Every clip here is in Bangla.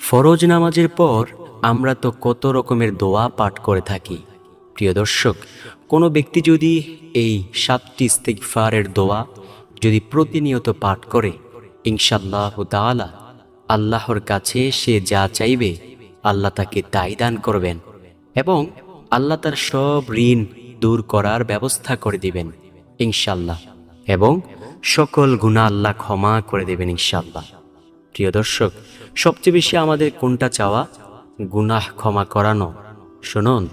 ফরজ নামাজের পর আমরা তো কত রকমের দোয়া পাঠ করে থাকি। প্রিয় দর্শক, কোনো ব্যক্তি যদি এই সাতটি ইস্তেগফারের দোয়া যদি প্রতিনিয়ত পাঠ করে ইনশাল্লাহ তাআলা আল্লাহর কাছে সে যা চাইবে আল্লাহ তাকে তাই দান করবেন এবং আল্লাহ তার সব ঋণ দূর করার ব্যবস্থা করে দিবেন ইনশাল্লাহ এবং সকল গুণা আল্লাহ ক্ষমা করে দেবেন ইনশাল্লাহ প্রিয় দর্শক সবচেয়ে বেশি আমাদের কোনটা চাওয়া? গুনাহ ক্ষমা করানো। শুনুন,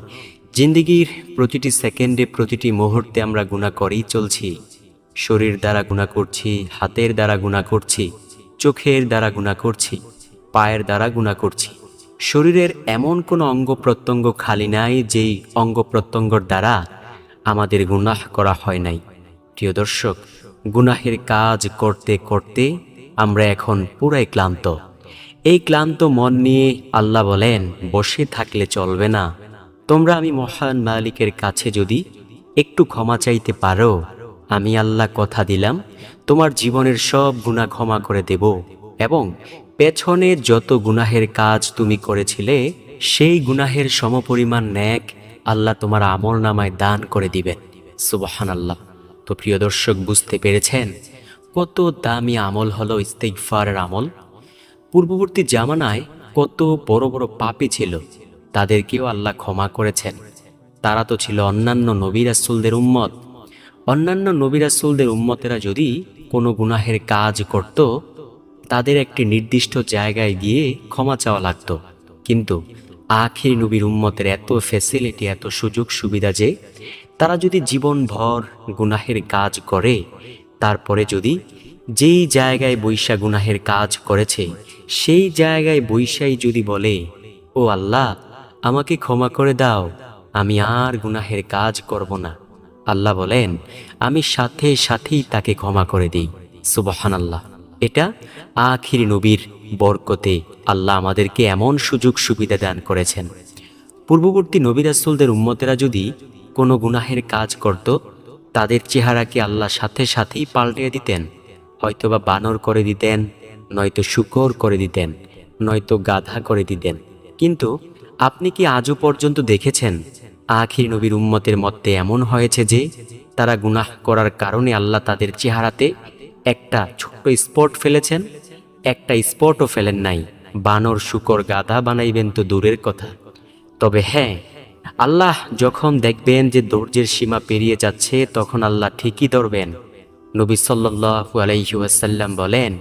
জিন্দিগির প্রতিটি সেকেন্ডে, প্রতিটি মুহূর্তে আমরা গুণা করেই চলছি। শরীর দ্বারা গুণা করছি, হাতের দ্বারা গুণা করছি, চোখের দ্বারা গুণা করছি, পায়ের দ্বারা গুণা করছি। শরীরের এমন কোনো অঙ্গ প্রত্যঙ্গ খালি নাই যেই অঙ্গ প্রত্যঙ্গর দ্বারা আমাদের গুনাহ করা হয় নাই। প্রিয় দর্শক, গুনাহের কাজ করতে করতে আমরা এখন পুরাই ক্লান্ত। এই ক্লান্ত মন নিয়ে আল্লাহ বলেন, বসে থাকলে চলবে না। তোমরা আমি মহান মালিকের কাছে যদি একটু ক্ষমা চাইতে পারো, আমি আল্লাহ কথা দিলাম, তোমার জীবনের সব গুণা ক্ষমা করে দেব এবং পেছনে যত গুনাহের কাজ তুমি করেছিলে, সেই গুনাহের সমপরিমাণ ন্যাক আল্লাহ তোমার আমল নামায় দান করে দিবেন। সুবহান আল্লাহ তো প্রিয় দর্শক, বুঝতে পেরেছেন কত দামি আমল হলো ইস্তেগফারের আমল? পূর্ববর্তী জামানায় কত বড় বড় পাপী ছিল তাদেরকেও আল্লাহ ক্ষমা করেছেন। তারা তো ছিল অন্যান্য নবিরাসুলদের উম্মত। অন্যান্য নবিরাসুলদের উম্মতেরা যদি কোনো গুনাহের কাজ করত, তাদের একটি নির্দিষ্ট জায়গায় গিয়ে ক্ষমা চাওয়া লাগতো। কিন্তু আখির নবীর উম্মতের এত ফ্যাসিলিটি এত সুযোগ সুবিধা যে, তারা যদি জীবনভর গুনাহের কাজ করে, তারপরে যদি যেই জায়গায় বৈশা গুনাহের কাজ করেছে, সেই জায়গায় বৈশাই যদি বলে, ও আল্লাহ, আমাকে ক্ষমা করে দাও, আমি আর গুনাহের কাজ করব না। আল্লাহ বলেন, আমি সাথে সাথেই তাকে ক্ষমা করে দিই। সুবহান আল্লাহ এটা আখির নবীর বরকতে আল্লাহ আমাদেরকে এমন সুযোগ সুবিধা দান করেছেন। পূর্ববর্তী নবী রাসূলদের উম্মতেরা যদি কোনো গুনাহের কাজ করত, তাদের চেহারাকে আল্লাহ সাথে সাথেই পাল্টে দিতেন। হয়তোবা বানর করে দিতেন, নয়তো শুকর করে দিতেন, নয়তো গাধা করে দিতেন। কিন্তু আপনি কি আজও পর্যন্ত দেখেছেন, আখির নবীর উম্মতের মধ্যে এমন হয়েছে যে, তারা গুনাহ করার কারণে আল্লাহ তাদের চেহারাতে একটা ছোট্ট স্পট ফেলেছেন? একটা স্পটও ফেলেন নাই। বানর, শুকর, গাধা বানাইবেন তো দূরের কথা। তবে হ্যাঁ আল্লাহ যখন দেখবেন যে ধৈর্যের সীমা পেরিয়ে যাচ্ছে, তখন আল্লাহ ঠিকই ধরবেন। নবী সাল্লাল্লাহু আলাইহি ওয়াসাল্লাম বলেন,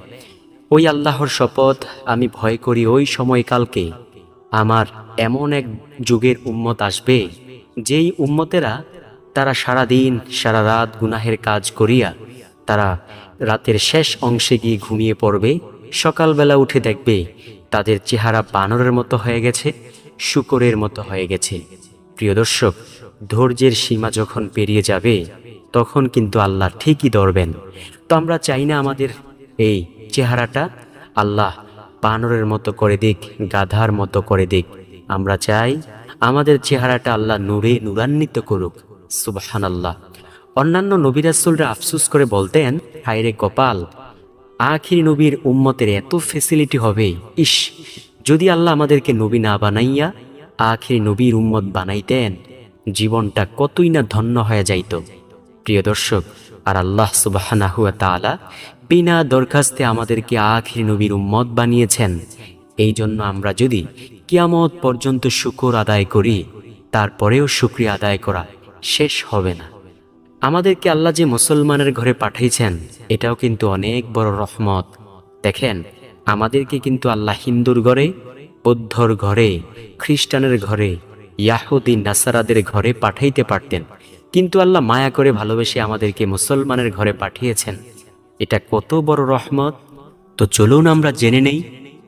ওই আল্লাহর শপথ আমি ভয় করি ওই সময়কালকে আমার এমন এক যুগের উম্মত আসবে, যেই উম্মতেরা তারা সারা দিন সারা রাত গুনাহের কাজ করিয়া তারা রাতের শেষ অংশে গিয়ে ঘুমিয়ে পড়বে, সকালবেলা উঠে দেখবে তাদের চেহারা বানরের মতো হয়ে গেছে, শুকরের মতো হয়ে গেছে। প্রিয় দর্শক, ধৈর্যের সীমা যখন পেরিয়ে যাবে তখন কিন্তু আল্লাহ ঠিকই ধরবেন। তো আমরা চাই না আমাদের এই চেহারাটা আল্লাহ বানরের মতো করে দিক, গাধার মতো করে দিক। আমরা চাই আমাদের চেহারাটা আল্লাহ নূরে নূরান্বিত করুক। সুবাহান আল্লাহ অন্যান্য নবিরাসুলরা আফসুস করে বলতেন হায়রে কপাল, আখির নবীর উম্মতের এত ফেসিলিটি হবে। ইস, যদি আল্লাহ আমাদেরকে নবী না বানাইয়া আখির নবীর উম্মত বানাইতেন, জীবনটা কতই না ধন্য হয়ে যাইত। প্রিয় দর্শক, আর আল্লাহ সুবাহানাহুয়া বিনা দরখাস্তে আমাদেরকে আখির নবীর উম্মত বানিয়েছেন। এই জন্য আমরা যদি কিয়ামত পর্যন্ত শুকর আদায় করি, তারপরেও শুক্রিয়া আদায় করা শেষ হবে না। আমাদেরকে আল্লাহ যে মুসলমানের ঘরে পাঠিয়েছেন, এটাও কিন্তু অনেক বড় রহমত। দেখেন, আমাদেরকে কিন্তু আল্লাহ হিন্দুর ঘরে, বৌদ্ধর ঘরে, খ্রিস্টানের ঘরে, ইয়াহুদি, নাসারাদের ঘরে পাঠাইতে পারতেন। কিন্তু আল্লাহ মায়া করে ভালোবেসে আমাদেরকে মুসলমানের ঘরে পাঠিয়েছেন। এটা কত বড় রহমত। তো চলুন আমরা জেনে নেই,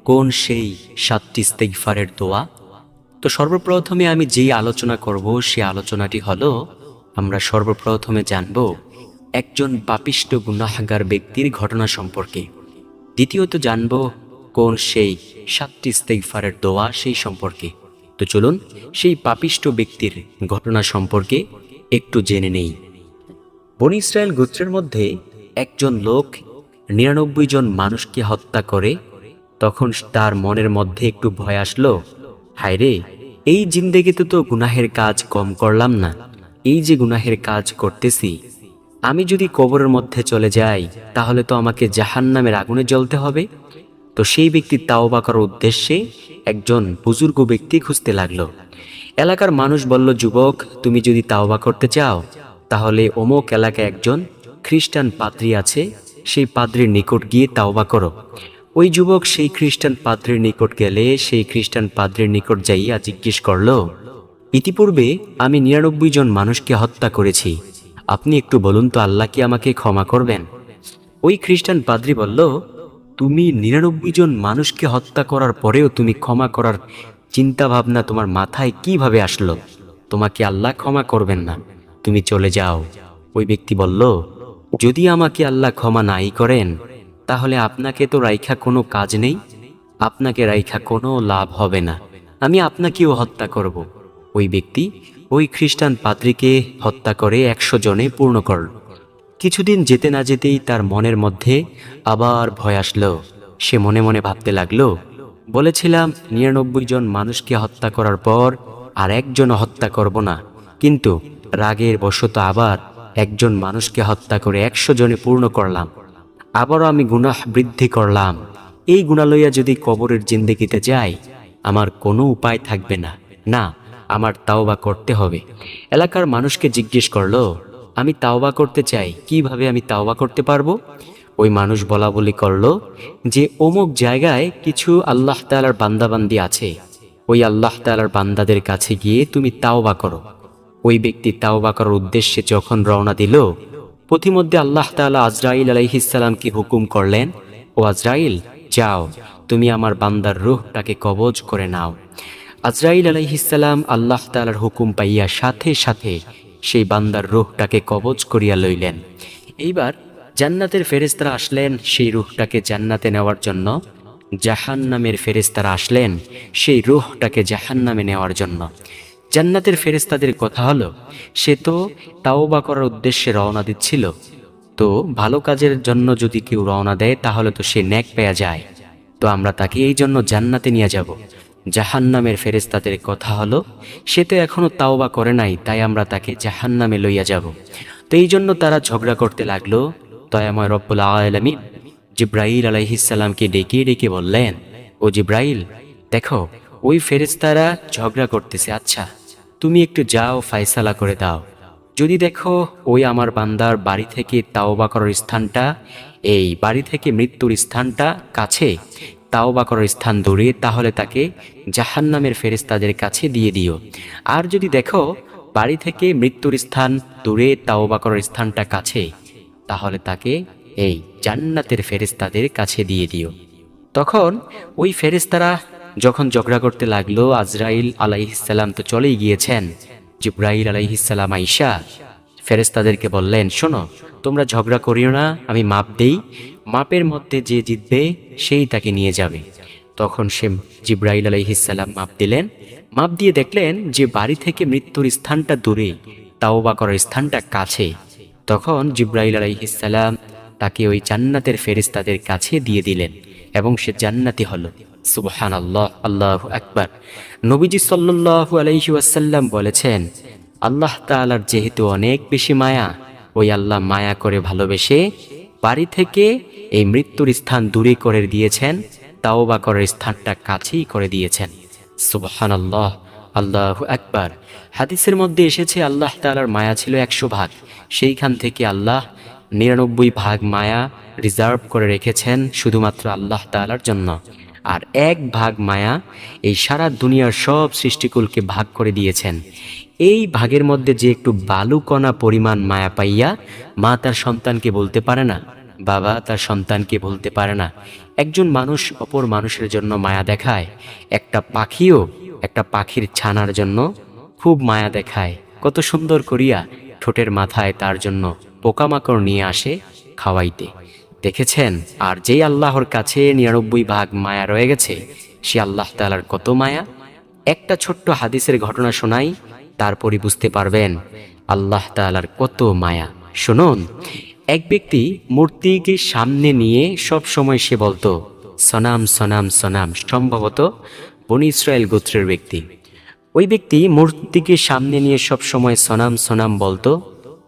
কোন সেই সাতটি ইস্তেগফারের দোয়া। তো সর্বপ্রথমে আমি যেই আলোচনা করব সেই আলোচনাটি হলো, আমরা সর্বপ্রথমে জানব একজন পাপিষ্ট গুনাহগার ব্যক্তির ঘটনা সম্পর্কে। দ্বিতীয়ত জানব কোন সেই সাতটি ইস্তেগফারের দোয়া সেই সম্পর্কে। তো চলুন সেই পাপিষ্ট ব্যক্তির ঘটনা সম্পর্কে একটু জেনে নেই। বনি ইসরায়েল গোত্রের মধ্যে একজন লোক নিরানব্বই জন মানুষকে হত্যা করে, তখন তার মনের মধ্যে একটু ভয় আসলো হায় রে এই জিন্দেগিতে তো গুনাহের কাজ কম করলাম না, এই যে গুনাহের কাজ করতেছি, আমি যদি কবরের মধ্যে চলে যাই, তাহলে তো আমাকে জাহান নামের আগুনে জ্বলতে হবে। তো সেই ব্যক্তি তাওবা করার উদ্দেশ্যে একজন বুজুর্গ ব্যক্তি খুঁজতে লাগল। এলাকার মানুষ বলল, যুবক, তুমি যদি তাওবা করতে চাও, তাহলে অমুক এলাকায় একজন খ্রিস্টান পাদ্রী আছে, সেই পাদ্রির নিকট গিয়ে তাওবা করো। ওই যুবক সেই খ্রিস্টান পাদ্রির নিকট গেলে, সেই খ্রিস্টান পাদ্রির নিকট যাইয়া জিজ্ঞেস করল, ইতিপূর্বে আমি নিরানব্বই জন মানুষকে হত্যা করেছি। আপনি একটু বলুন তো, আল্লাহ কি আমাকে ক্ষমা করবেন? ওই খ্রিস্টান পাদ্রি বলল, তুমি নিরানব্বই জন মানুষকে হত্যা করার পরেও তুমি ক্ষমা করার চিন্তা ভাবনা তোমার মাথায় কীভাবে আসলো? তোমাকে আল্লাহ ক্ষমা করবেন না। তুমি চলে যাও। ওই ব্যক্তি বলল, যদি আমাকে আল্লাহ ক্ষমা নাই করেন, তাহলে আপনাকে তো রাইখা কোনো কাজ নেই। আপনাকে রাইখা কোনো লাভ হবে না। আমি আপনাকেও হত্যা করব। ওই ব্যক্তি ওই খ্রিস্টান পাত্রীকে হত্যা করে একশো জনে পূর্ণ করল। কিছুদিন যেতে না যেতেই তার মনের মধ্যে আবার ভয় আসলো। সে মনে মনে ভাবতে লাগল বলেছিলাম, নিরানব্বই জন মানুষকে হত্যা করার পর আর একজন হত্যা করব না। কিন্তু রাগের বশত আবার একজন মানুষকে হত্যা করে একশো জনে পূর্ণ করলাম। আবারও আমি গুনাহ বৃদ্ধি করলাম। এই গুণা লইয়া যদি কবরের জিন্দেগিতে যাই আমার কোনো উপায় থাকবে না। না, আমার তাওবা করতে হবে। এলাকার মানুষকে জিজ্ঞেস করল, আমি তাওবা করতে চাই, কীভাবে আমি তাওবা করতে পারব? ওই মানুষ বলা বলি করল যে অমুক জায়গায় কিছু আল্লাহ তালার বান্দাবান্দি আছে। ওই আল্লাহ তালার বান্দাদের কাছে গিয়ে তুমি তাওবা করো। ওই ব্যক্তি তাওবা করার উদ্দেশ্যে যখন রওনা দিল, পথিমধ্যে আল্লাহ তাআলা আজরাইল আলাইহিসসালামকে হুকুম করলেন, ও আজরাইল, যাও, তুমি আমার বান্দার রুহটাকে কবজ করে নাও। আজরাইল আলাইহিসসালাম আল্লাহ তাআলার হুকুম পাইয়া সাথে সাথে সেই বান্দার রুহটাকে কবজ করিয়া লইলেন। এইবার জান্নাতের ফেরেশতারা আসলেন, সেই রুহটাকে জান্নাতে নেওয়ার জন্য। জাহান নামের ফেরেশতারা আসলেন, সেই রুহটাকে জাহান নামে নেওয়ার জন্য। জান্নাতের ফেরেশতাদের কথা হলো, সে তো তাওবা করার উদ্দেশ্যে রওনা দিচ্ছিল। তো ভালো কাজের জন্য যদি কেউ রওনা দেয়, তাহলে তো সে ন্যাক পেয়া যায়। তো আমরা তাকে এই জন্য জান্নাতে নিয়ে যাব। জাহান্নামের ফেরেশতাদের কথা হলো, সে তো এখনও তাওবা করে নাই, তাই আমরা তাকে জাহান্নামে লইয়া যাব। তো এই জন্য তারা ঝগড়া করতে লাগল দয়াময় রব্বুল আলমিন জিব্রাইল আলাইহিসাল্লামকে ডেকে ডেকে বললেন, ও জিব্রাইল, দেখো, ওই ফেরেশতারা ঝগড়া করতেছে। আচ্ছা তুমি একটু যাও, ফায়সালা করে দাও। যদি দেখো, ওই আমার বান্দার বাড়ি থেকে তাওবা করার স্থানটা, এই বাড়ি থেকে মৃত্যুর স্থানটা কাছে, তাওবা করার স্থান দূরে, তাহলে তাকে জাহান্নামের ফেরেশতাদের কাছে দিয়ে দিও। আর যদি দেখো, বাড়ি থেকে মৃত্যুর স্থান দূরে, তাওবা করার স্থানটা কাছে তাহলে তাকে এই জান্নাতের ফেরেশতাদের কাছে দিয়ে দিও। তখন ওই ফেরেশতারা যখন ঝগড়া করতে লাগল, আজরাইল আলাইহিসাল্লাম তো চলেই গিয়েছেন। জিব্রাইল আলাইহিসাল্লাম আইসা ফেরেশতাদেরকে বললেন, শোনো, তোমরা ঝগড়া করিও না, আমি মাপ দেই। মাপের মধ্যে যে জিতবে, সেই তাকে নিয়ে যাবে। তখন সে জিব্রাইল আলাইহিসাল্লাম মাপ দিলেন। মাপ দিয়ে দেখলেন যে বাড়ি থেকে মৃত্যুর স্থানটা দূরে, তাওবা করার স্থানটা কাছে। তখন জিব্রাইল আলাইহিসাল্লাম তাকে ওই জান্নাতের ফেরিস্তাদের কাছে দিয়ে দিলেন এবং সে জান্নাতি হল। সুবহান আল্লাহ আল্লাহ আকবার। নবীজি সাল্লাল্লাহু আলাইহি ওয়াসাল্লাম বলেছেন, আল্লাহ তাআলার যেহেতু অনেক বেশি মায়া, ওই আল্লাহ মায়া করে ভালোবেসে বাড়ি থেকে এই মৃত্যুর স্থান দূরে করে দিয়েছেন তাও বা করার স্থানটা কাছেই করে দিয়েছেন। সুবহান আল্লাহ আল্লাহ আকবার। হাদিসের মধ্যে এসেছে, আল্লাহ তাআলার মায়া ছিল একশো ভাগ। সেইখান থেকে আল্লাহ নিরানব্বই ভাগ মায়া রিজার্ভ করে রেখেছেন শুধুমাত্র আল্লাহ তাআলার জন্য। আর এক ভাগ মায়া এই সারা দুনিয়ার সব সৃষ্টিকুলকে ভাগ করে দিয়েছেন। এই ভাগের মধ্যে যে একটু বালুকণা পরিমাণ মায়া পাইয়া মা তার সন্তানকে বলতে পারে না, বাবা তার সন্তানকে বলতে পারে না। একজন মানুষ অপর মানুষের জন্য মায়া দেখায়। একটা পাখিও একটা পাখির ছানার জন্য খুব মায়া দেখায়। কত সুন্দর করিয়া ঠোঁটের মাথায় তার জন্য পোকামাকড় নিয়ে আসে খাওয়াইতে। দেখেছেন, আর যেই আল্লাহর কাছে নিরানব্বই ভাগ মায়া রয়ে গেছে, সে আল্লাহ তালার কত মায়া? একটা ছোট্ট হাদিসের ঘটনা শোনাই, তারপরই বুঝতে পারবেন আল্লাহ তালার কত মায়া। শুনুন, এক ব্যক্তি মূর্তিকে সামনে নিয়ে সব সময় সে বলতো, সনাম সনাম সনাম। সম্ভবত বনি ইসরায়েল গোত্রের ব্যক্তি। ওই ব্যক্তি মূর্তিকে সামনে নিয়ে সব সময় সনাম সনাম বলতো,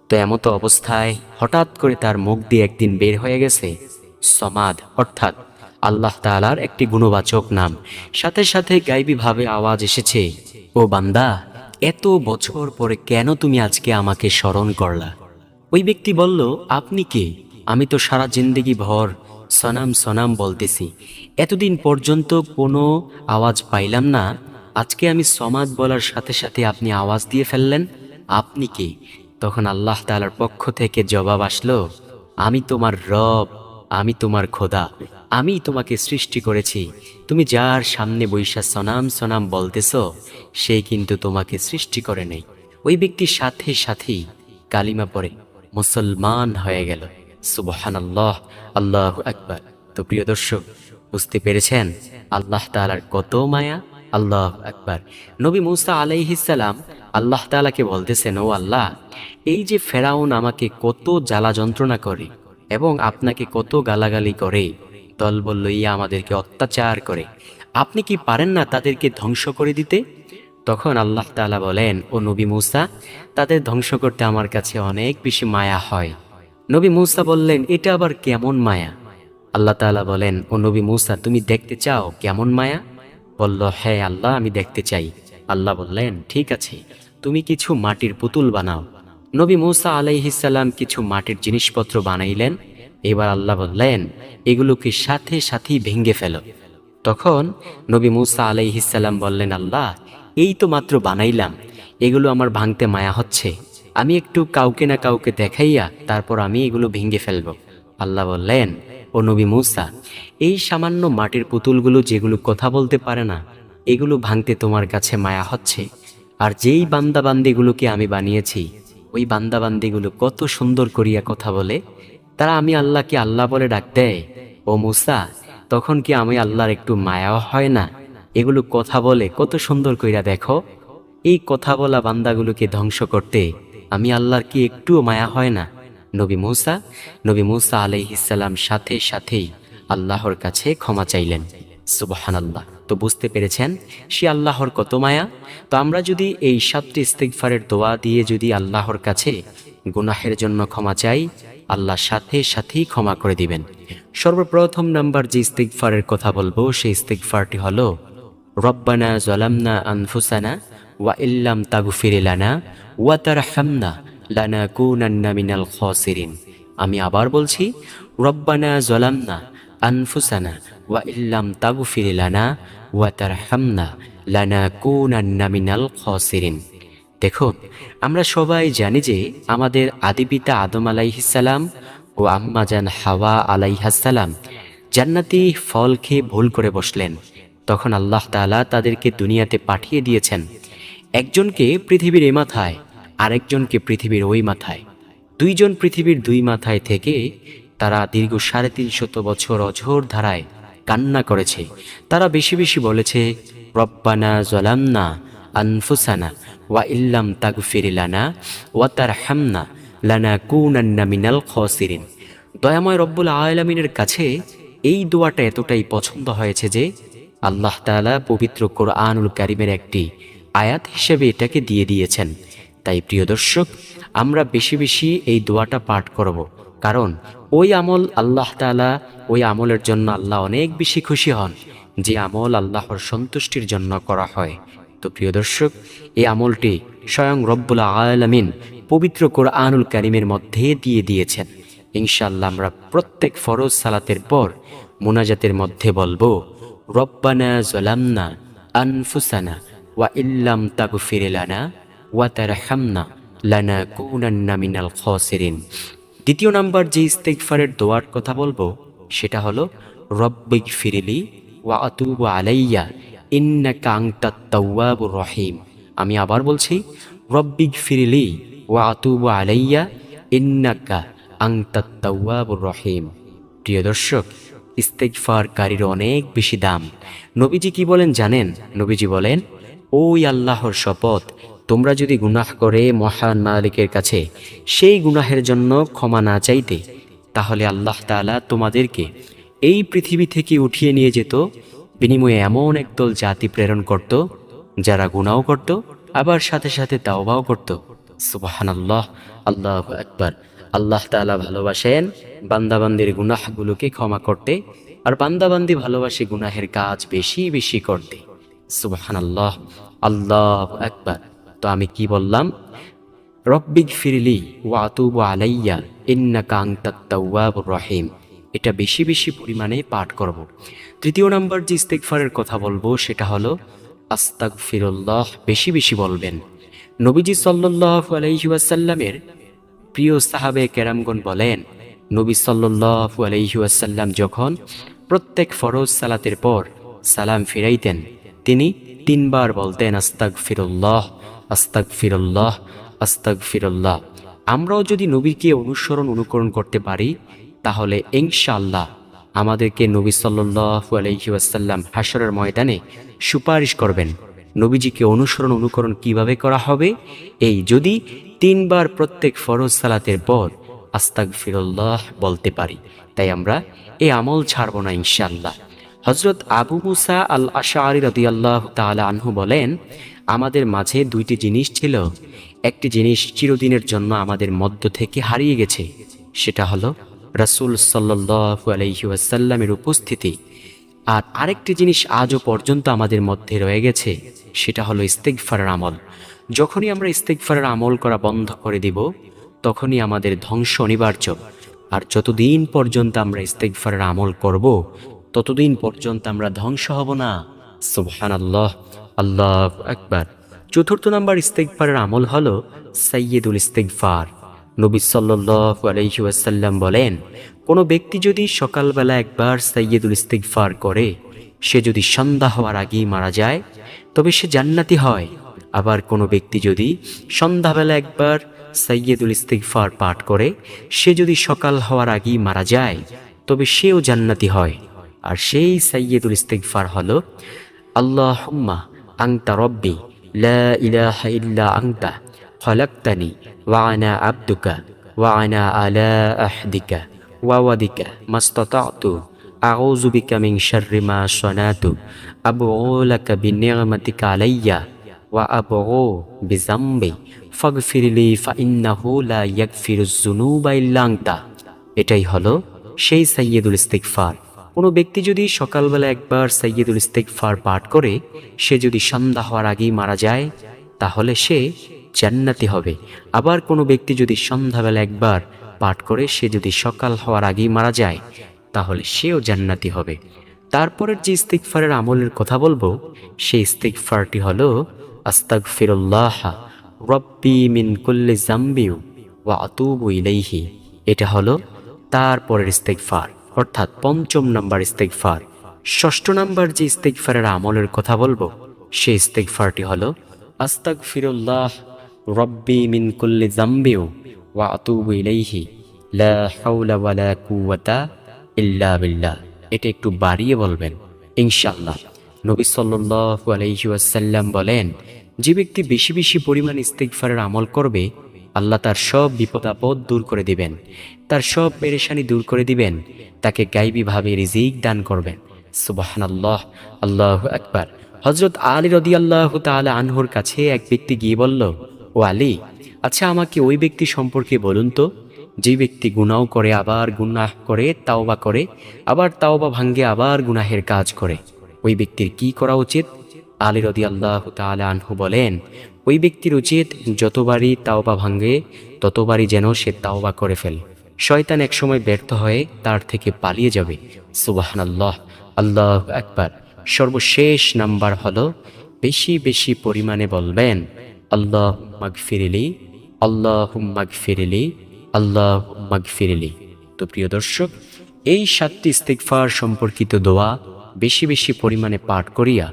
তো এমতো অবস্থায় হঠাৎ করে তার মুখ দিয়ে একদিন বের হয়ে গেছে, সমাদ, অর্থাৎ আল্লাহ তাআলার একটি গুণবাচক নাম। সাথে সাথে গাইবীভাবে আওয়াজ এসেছে, ও বান্দা, এত বছর পরে কেন তুমি আজকে আমাকে স্মরণ করলা? ওই ব্যক্তি বলল, আপনি কে? আমি তো সারা জিন্দেগি ভর সনাম সনাম বলতেছি। এতদিন পর্যন্ত কোনো আওয়াজ পাইলাম না। আজকে আমি সমাজ বলার সাথে সাথে আপনি আওয়াজ দিয়ে ফেললেন। আপনি কে? তখন আল্লাহ তাআলার পক্ষ থেকে জবাব আসলো, আমি তোমার রব, আমি তোমার খোদা, আমি তোমাকে সৃষ্টি করেছি। তুমি যার সামনে বৈশা সনাম সনাম বলতেছ, সে কিন্তু তোমাকে সৃষ্টি করে নেই। ওই ব্যক্তির সাথে সাথেই কালিমা পড়ে, মুসলমান হয়ে গেল। সুবহান আল্লাহ আল্লাহ আকবার। তো প্রিয় দর্শক, বুঝতে পেরেছেন? আল্লাহ তাআলার কত মায়া, আল্লাহ আকবার। নবী মুসা আলাইহিসাল্লাম আল্লাহ তাআলাকে বলতেছেন, ও আল্লাহ, এই যে ফেরাউন আমাকে কত জ্বালা যন্ত্রণা করে এবং আপনাকে কত গালাগালি করে দলবল লইয়া আমাদেরকে অত্যাচার করে। আপনি কি পারেন না তাদেরকে ধ্বংস করে দিতে? তখন আল্লাহ তাআলা বলেন, ও নবী মুসা, তাদের ধ্বংস করতে আমার কাছে অনেক বেশি মায়া হয়। নবী মুসা বললেন, এটা আবার কেমন মায়া? আল্লাহ তাআলা বলেন, ও নবী মুসা, তুমি দেখতে চাও কেমন মায়া? বলল হ্যাঁ আল্লাহ, আমি দেখতে চাই। আল্লাহ বললেন, ঠিক আছে, তুমি কিছু মাটির পুতুল বানাও। নবী মুসা আলাইহিসাল্লাম কিছু মাটির জিনিসপত্র বানাইলেন। এবার আল্লাহ বললেন, এগুলোকে সাথে সাথেই ভেঙ্গে ফেলো। তখন নবী মুসা আলাইহিসাল্লাম বললেন, আল্লাহ, এই তো মাত্র বানাইলাম। এগুলো আমার ভাঙতে মায়া হচ্ছে। আমি একটু কাউকে না কাউকে দেখাইয়া তারপর আমি এগুলো ভেঙে ফেলব। আল্লাহ বললেন, ও নবী মুসা, এই সামান্য মাটির পুতুলগুলো যেগুলো কথা বলতে পারে না, এগুলো ভাঙতে তোমার কাছে মায়া হচ্ছে। আর যেই বান্দা বান্দিগুলোকে আমি বানিয়েছি, ওই বান্দাবান্দিগুলো কত সুন্দর করিয়া কথা বলে, তারা আমি আল্লাহকে আল্লাহ বলে ডাক দেয়। ও মুসা, তখন কি আমি আল্লাহর একটু মায়াও হয় না? এগুলো কথা বলে কত সুন্দর কইরা দেখো। এই কথা বলা বান্দাগুলোকে ধ্বংস করতে আমি আল্লাহর কি একটুও মায়া হয় না? নবী মৌসা, নবী মুসা আলাইহিসাল্লাম সাথে সাথেই আল্লাহর কাছে ক্ষমা চাইলেন। সুবহান আল্লাহ তো বুঝতে পেরেছেন, সে আল্লাহর কত মায়া? তো আমরা যদি এই সাতটি ইস্তিগফারের দোয়া দিয়ে যদি আল্লাহর কাছে গুনাহের জন্য ক্ষমা চাই, আল্লাহ সাথে সাথেই ক্ষমা করে দিবেন। সর্বপ্রথম নাম্বার যে ইস্তিগফারের কথা বলব, সেই ইস্তিগফারটি হলো, রব্বানা জলামনা আনফুসানা ওয়া ইল্লাম তাগফির লানা ওয়া তারহামনা লানা কুনান্না খাসিরিন। আমি আবার বলছি, রব্বানা জলামনা আনফুসানা ওয়া ইল্লাম তাগফির লানা ওয়া তারহামনা লানা কুনান্না মিনাল খাসিরিন। দেখুন, আমরা সবাই জানি যে আমাদের আদিপিতা আদম আলাইহিসাল্লাম ও আম্মাজান হাওয়া আলাইহাসাল্লাম জান্নাতি ফল খেয়ে ভুল করে বসলেন। তখন আল্লাহ তাআলা তাদেরকে দুনিয়াতে পাঠিয়ে দিয়েছেন। একজনকে পৃথিবীর এ মাথায় আরেকজনকে পৃথিবীর ওই মাথায়, দুইজন পৃথিবীর দুই মাথায় থেকে তারা দীর্ঘ সাড়ে তিনশত বছর অঝোর ধারায় কান্না করেছে। তারা বেশি বেশি বলেছে, রব্বানা জলামনা আনফুসানা ওয়া ইল্লাম তাগফিরিলানা ওয়া তারহামনা লানা কুনান্না মিনাল খসিরিন। দয়াময় রব্বুল আলামিনের কাছে এই দোয়াটা এতটাই পছন্দ হয়েছে যে আল্লাহ তাআলা পবিত্র কোরআনুল কারিমের একটি আয়াত হিসেবে এটাকে দিয়ে দিয়েছেন। তাই প্রিয় দর্শক, আমরা বেশি বেশি এই দোয়াটা পাঠ করব। কারণ ওই আমল আল্লাহ তাআলা, ওই আমলের জন্য আল্লাহ অনেক বেশি খুশি হন, যে আমল আল্লাহর সন্তুষ্টির জন্য করা হয়। তো প্রিয় দর্শক, এই আমলটি স্বয়ং রব্বুল আলামিন পবিত্র কোরআনুল কারিমের মধ্যে দিয়ে দিয়েছেন। ইনশাল্লাহ আমরা প্রত্যেক ফরজ সালাতের পর মোনাজাতের মধ্যে বলব, রব্বানা জলামনা আনফুসানা ওয়া ইল্লাম তাগফির লানা ওয়া তারহামনা লানা কুনান্না মিনাল খাসিরিন দ্বিতীয় নাম্বার যে ইস্তেগফারের দোয়ার কথা বলব, সেটা হলো রব্বিক ফিরিলি ওয়া আতুবু আলাইয়া, ইন্নাকা আনতাত তাওয়াবুর রহিম। আমি আবার বলছি রব্বিক ফিরিলি ওয়া আতুবু আলাইয়া, ইন্নাকা আনতাত তাওয়াবুর রহিম। প্রিয় দর্শক, ইস্তেগফারকারীর অনেক বেশি দাম। নবীজি কি বলেন জানেন? নবীজি বলেন, ওই আল্লাহর শপথ তোমরা যদি গুনাহ করে মহান মালিকের কাছে সেই গুনাহের জন্য ক্ষমা না চাইতে, তাহলে আল্লাহ তাআলা তোমাদেরকে এই পৃথিবী থেকে উঠিয়ে নিয়ে যেত, বিনিময়ে এমন একদল জাতি প্রেরণ করত, যারা গুনাও করত, আবার সাথে সাথে তাওবাও করত। সুবাহান আল্লাহ আল্লাহ একবার আল্লাহ তাআলা ভালোবাসেন বান্দাবান্দির গুনাহগুলোকে ক্ষমা করতে, আর বান্দাবান্দি ভালোবাসে গুনাহের কাজ বেশি বেশি করতে। সুবাহানাল্লাহ, আল্লাহ আকবার। তো আমি কি বললাম? রব্বিক ফিরলি ওয়াতুব আলাইয়া, ইন্নাকা আনতাত তাওয়াবুর রহিম। এটা বেশি বেশি পরিমাণে পাঠ করব। তৃতীয় নাম্বার যে ইস্তেগফারের কথা বলব, সেটা হলো আস্তাক ফিরুল্লাহ বেশি বেশি বলবেন। নবীজি সাল্লাহ আলাইহাসাল্লামের প্রিয় সাহাবে কেরামগণ বলেন, নবী সাল্লাহ আলাইহাসাল্লাম যখন প্রত্যেক ফরজ সালাতের পর সালাম ফিরাইতেন, তিনি তিনবার বলতেন আস্তাক ফিরুল্লাহ আস্তাক ফিরুল্লাহ আস্তাক ফিরুল্লাহ আমরাও যদি নবীকে অনুসরণ, অনুকরণ করতে পারি, তাহলে ইনশাআল্লাহ আমাদেরকে নবী সাল্লু আলহিউসাল্লাম হাসরের ময়দানে সুপারিশ করবেন। নবীজিকে অনুসরণ, অনুকরণ কীভাবে করা হবে? এই যদি তিনবার প্রত্যেক ফরজ সালাতের পর আস্তাক ফিরুল্লাহ বলতে পারি। তাই আমরা এ আমল ছাড়ব না ইনশাআল্লাহ। হজরত আবু মুসা আল আশা রদি আল্লাহ তালা আনহু বলেন আমাদের মাঝে দুইটি জিনিস ছিল। একটি জিনিস চিরদিনের জন্য আমাদের মধ্য থেকে হারিয়ে গেছে, সেটা হলো রাসুল সাল্লাহ আলহিউসাল্লামের উপস্থিতি। আর আরেকটি জিনিস আজও পর্যন্ত আমাদের মধ্যে রয়ে গেছে, সেটা হলো ইস্তেকফারের আমল। যখনই আমরা ইস্তেকফারের আমল করা বন্ধ করে দিব, তখনই আমাদের ধ্বংস অনিবার্য। আর যতদিন পর্যন্ত আমরা ইস্তেকফারের আমল করব, ততদিন পর্যন্ত আমরা ধ্বংস হব না। সুবহান আল্লাহ আল্লাহ আকবার। চতুর্থ নাম্বার ইস্তেকফারের আমল হলো সাইয়দুল ইস্তেকফার নবী সাল্লাল্লাহু আলাইহি ওয়াসাল্লাম বলেন, কোনো ব্যক্তি যদি সকালবেলা একবার সাইয়দুল ইস্তেকফার করে, সে যদি সন্ধ্যা হওয়ার আগেই মারা যায়, তবে সে জান্নাতি হয়। আবার কোনো ব্যক্তি যদি সন্ধ্যাবেলা একবার সাইয়দুল ইস্তেকফার পাঠ করে, সে যদি সকাল হওয়ার আগেই মারা যায়, তবে সেও জান্নাতি হয়। আর সেই সাইয়দুল ইস্তেকফার হলো আল্লাহুম্মা আংতা রব্বি লা ইলাহা ইল্লা আংতা খলাক্তানি ওয়ানা আব্দুকা ওয়ানা আলা আহদিকা ওয়াওয়াদিকা মাস্তাতাতু আউযু বিকা মিন শাররি মা সানাতু আবউ লাকা বিনি'মাতিকা আলাইয়া ওয়া আবউ বিজামবি ফাগফিরলি ফাইন্নাহু লা ইয়াগফিরুজ যুনুবা ইল্লা আনতা এটাই হলো সেই সাইয়্যিদুল ইস্তিগফার। কোনো ব্যক্তি যদি সকালবেলা একবার সাইয়্যিদুল ইস্তিগফার পাঠ করে, সে যদি সন্ধ্যা হওয়ার আগেই মারা যায়, তাহলে সে জান্নাতি হবে। আবার কোনো ব্যক্তি যদি সন্ধ্যাবেলা একবার পাঠ করে, সে যদি সকাল হওয়ার আগেই মারা যায়, তাহলে সেও জান্নাতি হবে। তারপরের যে ইস্তিগফারের আমলের কথা বলব, সেই ইস্তিগফারটি হলো আস্তাক ফিরুল্লাহ রব্বি মিন কুল্লি জাম্বিউ ওয়া আতুবু ইলাইহি। এটা হলো তারপরের ইস্তেগফার। অর্থাৎ পঞ্চম নাম্বার ইস্তেগফার। ষষ্ঠ নাম্বার যে ইস্তেকফারের আমলের কথা বলব, সেই ইস্তেকফারটি হলো আস্তাক ফিরুল্লাহ রব্বি মিন কুল্লি জাম্বিউ ওয়া আতুবু ইলাইহি, লা হাওলা ওয়া লা কুওয়াতা ইল্লা বিল্লাহ। এটা একটু বাড়িয়ে বলবেন, ইনশাআল্লাহ। নবী সাল্লাল্লাহু আলাইহি ওয়াসাল্লাম বলেন, যে ব্যক্তি বেশি বেশি পরিমাণ ইস্তেগফারের আমল করবে আল্লাহ তার সব বিপদ আপদ দূর করে দিবেন। তার সব পেরেশানি দূর করে দিবেন। তাকে গাইবীভাবে রিজিক দান করবেন। সুবাহান আল্লাহ আল্লাহ আকবার। হজরত আলী রদি আল্লাহ তালা আনহুর কাছে এক ব্যক্তি গিয়ে বলল, ও আলী আচ্ছা আমাকে ওই ব্যক্তি সম্পর্কে বলুন তো। যে ব্যক্তি গুনাও করে আবার গুনাহ করে, তাওবা করে, আবার তাওবা ভাঙ্গে আবার গুনাহের কাজ করে। ওই ব্যক্তির কি করা উচিত? আলী রদি আল্লাহ তালা আনহু বলেন ওই ব্যক্তির উচিত, যতবারই তাওবা ভাঙ্গে ততবারই যেন সে তাওবা করে ফেলে। শয়তান একসময় ব্যর্থ হয়ে তার থেকে পালিয়ে যাবে। সুবাহান আল্লাহ আল্লাহ একবার সর্বশেষ নাম্বার হলো, বেশি বেশি পরিমাণে বলবেন আল্লাহ মাগফিরিলি আল্লাহ মাগফিরিলি আল্লাহ মাগফিরিলি তো প্রিয় দর্শক, এই সাতটি ইস্তিগফার সম্পর্কিত দোয়া বেশি বেশি পরিমাণে পাঠ করিয়া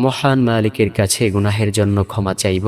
মহান মালিকের কাছে গুনাহের জন্য ক্ষমা চাইব।